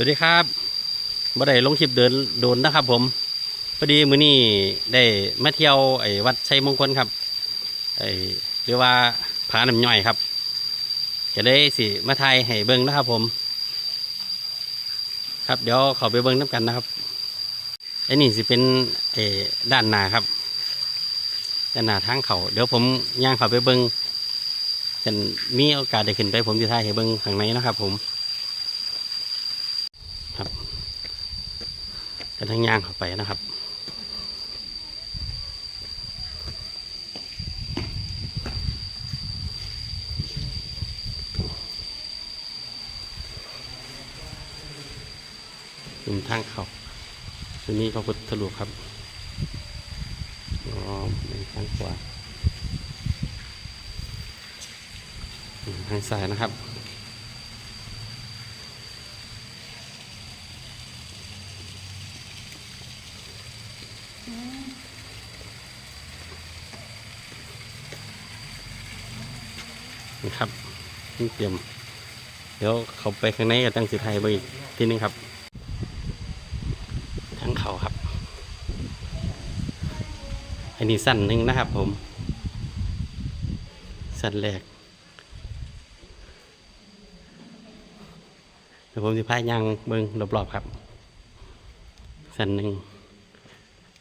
วัสดีครับบ่ได้ลงคลิปเดินโดนนะครับ ผมพอดีมื้อนี้ได้มาเที่ยวไอ้วัดชัยมงคลครับไอ้หรือว่าผาน้ำย่อยครับจะได้สิมาไทยให้เบิ่งนะครับ ผม ครับเดี๋ยวเขาไปเบิ่งน้ำกันนะครับไอ้นี่สิเป็นไอ้ด้านหน้าครับด้านหน้าทางเขาเดี๋ยวผมย่างเขาไปเบิ่งจะมีโอกาสได้ขึ้นไป ผมจะถ่ายให้เบิ่งข้างในนะครับ ผม กันทั้งย่างเข้าไปนะครับคุมทางเขาตัวนี้พระพุทธรูปครับอ๋อเป็นทางขวาทางซ้ายนะครับ นะครับนี่เตรียม เดี๋ยวเขาไปข้างในกับตั้งสิไทยไปอีกทีนึงครับ ทั้งเขาครับ อันนี้สั้นหนึ่งนะครับผม สั้นแรกเดี๋ยวผมจะพายยางเบิ้งรอบๆครับ สั้นหนึ่ง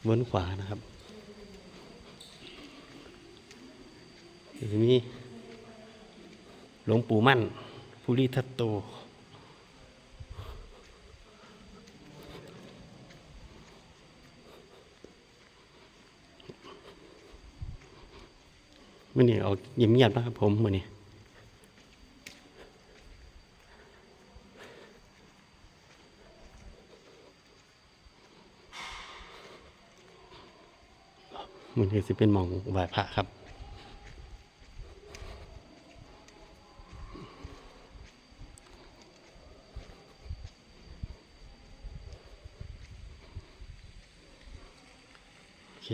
บนขวานะครับเดี๋ยวจะมี หลวงปู่มั่นภูริทัตโต มื่อนี้เอาเงียบๆนะครับผมมื่อนี้มื่อนี้จะเป็นมองไหวพระครับ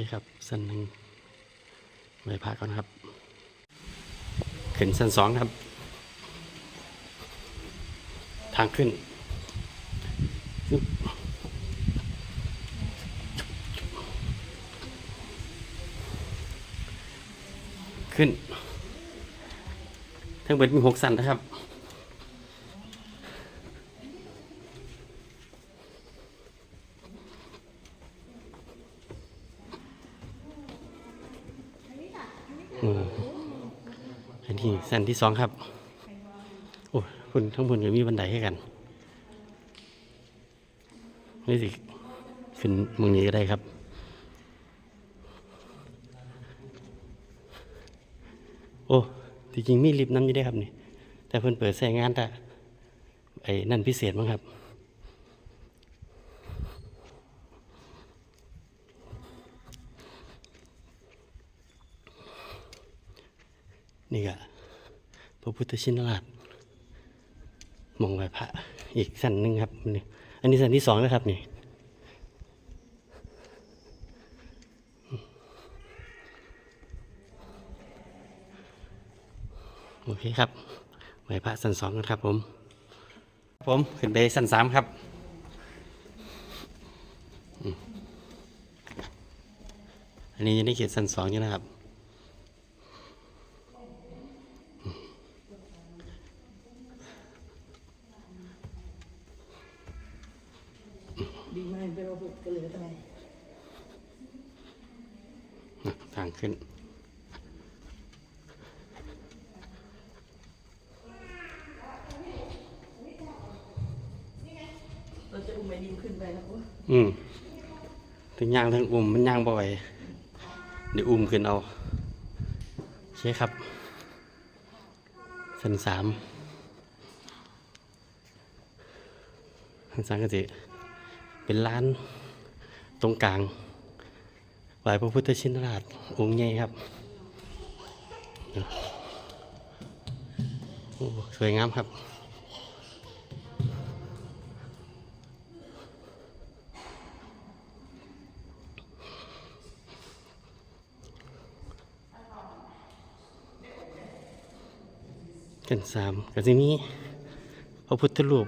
โอเครับสั้นหนึ่งไปพักก่อนครับ ขึ้นสั้นสองครับ ทางขึ้นขึ้น ทั้งเบิดมีหกสันนะครับ อันนี้สั้นที่สองครับ โอ้ยคุณทั้งบนก็มีบันไดให้กันนี่สิขึ้นมึงนี้ก็ได้ครับโอ้ที่จริงมีลิฟต์น้ำอยู่ได้ครับนี่ แต่เพิ่นเปิดใช้งานแต่ไอ้นั่นพิเศษมั้งครับ นี่ก็พระพุทธชินราชมองไหวพระอีกสั้นหนึ่งครับนี่อันนี้สั้นที่สองนะครับนี่โอเคครับไหวพระสั้นสองกันครับผมผมขึ้นไปสั้นสามครับอันนี้ยังได้เขียนสั้นสองอยู่นะครับ ดีมากเป็นระบบกันเลยทำไม อะทาง ขึ้น เราจะอุ้มไอ้ดิมขึ้นไปแล้ววะอืมถึงย่างถึงอุ้มมันย่างบ่อยเดี๋ยวอุ้มขึ้นเอาโอเคครับสันสามสันสามก็จะเป็นร้านตรงกลาง ไหวพระพุทธชินราชองค์ใหญ่ครับ สวยงามครับกันสามก็จะมีพระพุทธรูป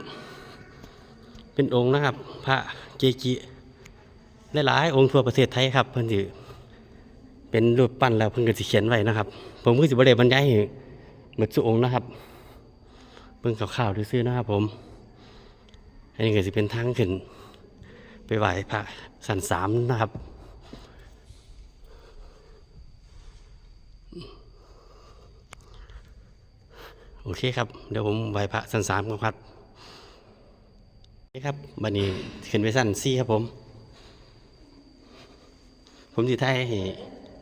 เป็นองค์นะครับ พระเกจิ หลายๆองค์ทั่วประเทศไทยครับ เพิ่นสิเป็นรูปปั้นแล้วเพิ่นก็สิเขียนไว้นะครับ ผมก็สิบ่ได้บรรยายให้หมดทุองค์นะครับเพิ่งข่าวๆซื่อนะครับผมอันนี้ก็สิเป็นทางขึ้น ไปไหว้พระสันสามนะครับโอเคครับ เดี๋ยวผมไหว้พระสันสามก่อนครับโอเคครับบันนี้ขึ้นไปสั้นซี่ครับผม ผมสิท้ายให้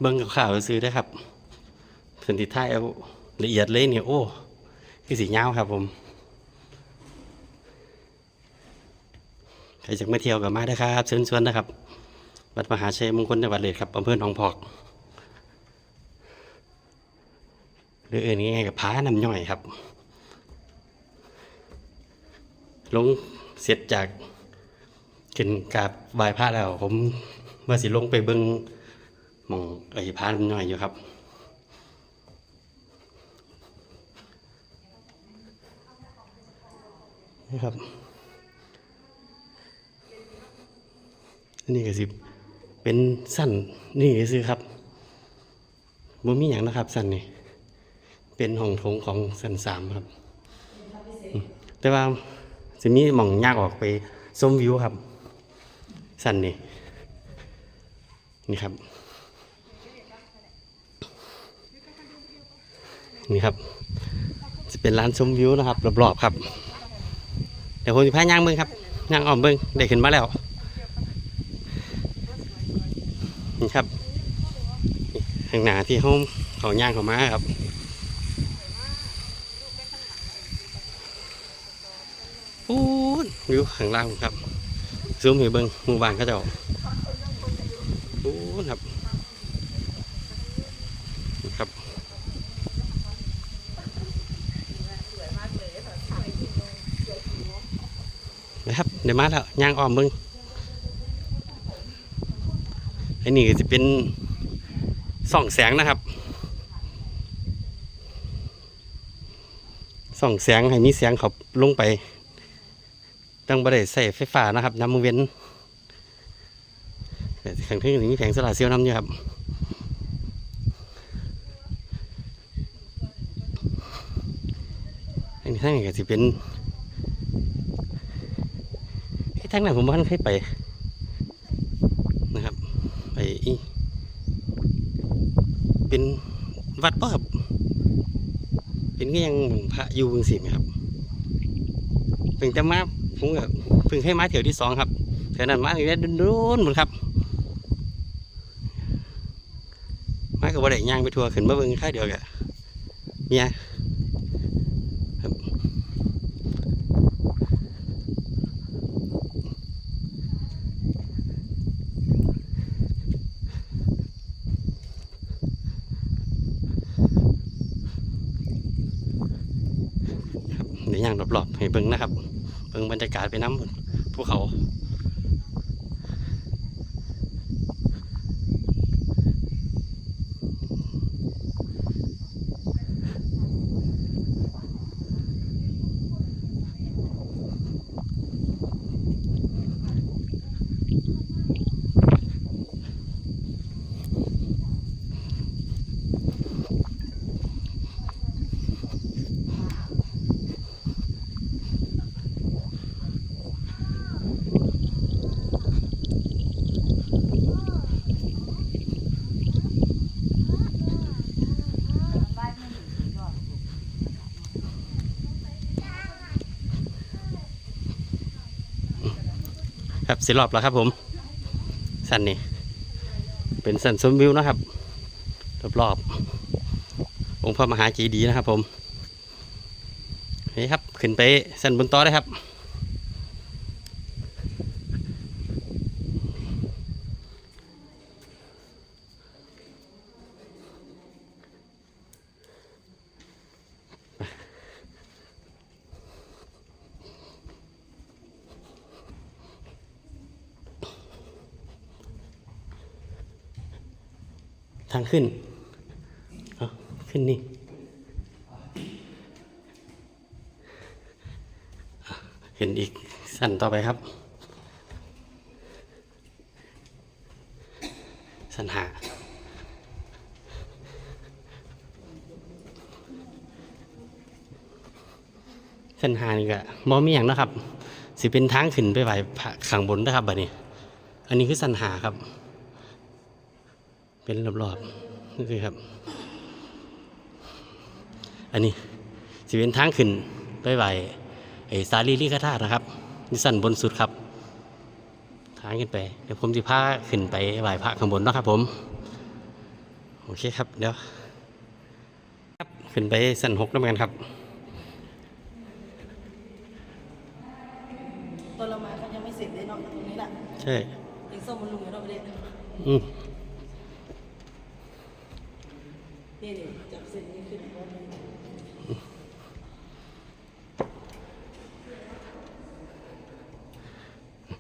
เบิ้งกับข่าวซื้อได้ครับส่วนที่ท้ายเอาละเอียดเลยเนี่ยโอ้คือสีเงาครับผมใครจะมาเที่ยวกับมาได้ครับเชิญชวนนะครับวัดมหาชัยมงคลจังหวัดเลยครับอำเภอหนองพอก หรือเอื่นง่ายๆกับพ้าน้ำย่อยครับ ลงเสร็จจากขึ้นกราบไหว้พระแล้วผม ว่าสิลงไปเบิ้งมองไอ้พาน้ำย่อยอยู่ครับ นี่ครับอันนี้ก็สิเป็นสั้นนี่ซื้อครับบ่มีอย่างนะครับสั้นนี่เป็นห้องโถงของสันสามครับ แต่ว่าจะมีหม่องยากออกไปชมวิวครับสันนี่ นี่ครับ นี่ครับจะเป็นร้านชมวิวนะครับรอบๆครับ เดี๋ยวผมจะพาย่างเบิ้งครับย่างออมเบิ้งได้ขึ้นมาแล้วนี่ครับนี่ข้างหน้าที่เขาเขาย่างเขามาครับปูนวิวข้างล่างครับซูมให้เบิ้งหมู่บ้านเขาเจ้า ปูนครับครับนะครับ เดี๋ยวมาแล้วย่างอ้อมเบิ้งอันนี้ก็จะเป็นส่องแสงนะครับส่องแสงให้มีแสงเขาลงไปตั้งบริษัทใส่ไฟฟ้านะครับน้ำมือเว้น แต่ข้างที่มีแผงโซลาร์เซลล์น้ำอยู่ครับอันนี้ทั้งนี้ก็จะเป็นไอ้ทั้งนั้นผมว่านเคยไปนะครับ ไปเป็นวัดป่ะครับเป็นก็ยังพระอยู่บึงสิมครับเพิ่งจะมาผมก็เพิ่งให้มาเที่ยวที่สองครับเที่ยวนั้นมาถึงได้ดุนๆหมดครับ มากั บ่ได้ย่างไปทัวร์ขึ้นมาเบิ่งค่าเดียวกะเมียเดี๋ยวย่างรอบๆให้เบิ่งนะครับ เบิ่งบรรยากาศไปน้ำภูเขา ครับสิรอบแล้วครับ ผม สันนี่เป็นสันสมวิวนะครับรอบๆองค์พระมหาเจดีย์นะครับ ผมนี่ครับขึ้นไปสันบนต่อได้ครับางขึ้นขึ้นนี่เห็นอีกสั่นต่อไปครับ สันหาสันหานี่ก็มอมีอย่างนะครับ สิเป็นทางขึ้นไปไหวข้างบนนะครับบัดนี้ อันนี้คือสันหาครับ เป็นรอบๆนี่คือครับ อันนี้สิเป็นทางขึ้นไปไหวไอ้สาลีลิกธาตุนะครับนี่สันบนสุดครับ ทางขึ้นไป เดี๋ยวผมจะพาขึ้นไปไหว้พระข้างบนเนาะครับผม โอเคครับ เดี๋ยวครับขึ้นไปสันหกน้ำกันครับตอนเรามาเขายังไม่เสร็จเลยเนาะตรงนี้แหละใช่ยังส้มมันลุงอยู่เนาะประเด็นอืม นี่นี่จับเส้นนี้ขึ้นเพราะมัน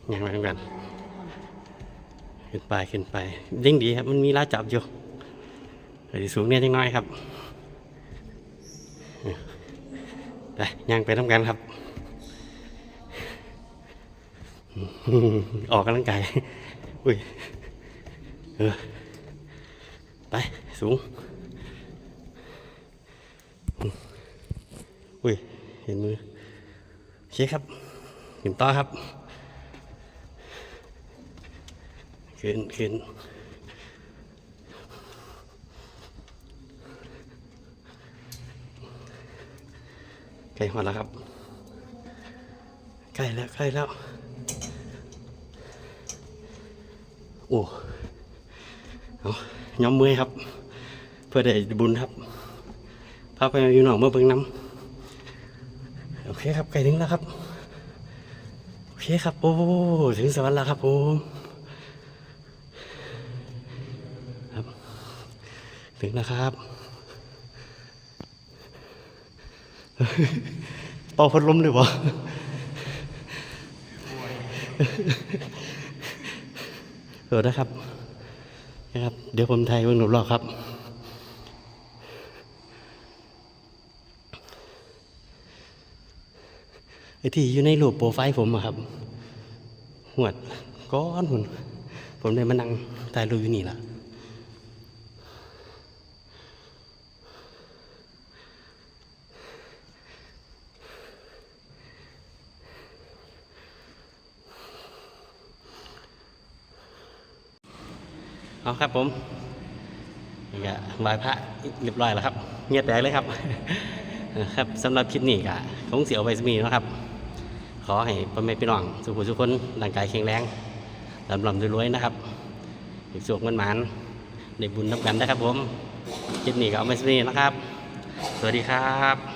อย่างไรกันขึ้นไปขึ้นไปยิ่งดีครับ มันมีลาจับอยู่เดี๋ยวสิสูงเนี่ยจังน้อยครับไปย่างไปทำกันครับ อออกกำลังกายอุ้ยเออไป สูง อุ้ย เห็นมือโอเคครับขึ้นต่อครับ ขึ้นขึ้นใกล้หอดแล้วครับ ใกล้แล้วใกล้แล้ว โอ้เอาย้อมมือครับ เพื่อได้บุญครับพาไปอยู่หนองเมื่อเบิ่งน้ำ เคครับใกล้ถึงแล้วครับ โอเคครับ โอ้ ถึงสวรรค์แล้วครับผมครับถึงนะครับเป่าพัดลมเลยวะเออนะครับนะครับ เดี๋ยวผมไทยเบิ่งหนุรอบครับ ไอ้ที่อยู่ในรูปโปรไฟล์ผมอะครับหวดก้อนหุ่นผมได้มานั่งถ่ายรูอยู่นี่ละเอาครับผมนี่ก็ไหว้พระเรียบร้อยแล้วครับ เงียบแตกเลยครับ ครับสำหรับคลิปนี้ก็คงเสียเอาไปสมีนะครับ ขอให้พ่อแม่พี่น้องสุขุสุขคนร่างกายแข็งแรงลำลำรวยๆนะครับอีกสุขมันหมานได้บุญนับกันนะครับผมคลิปนี้ก็เอาไปสมีนะครับ สวัสดีครับ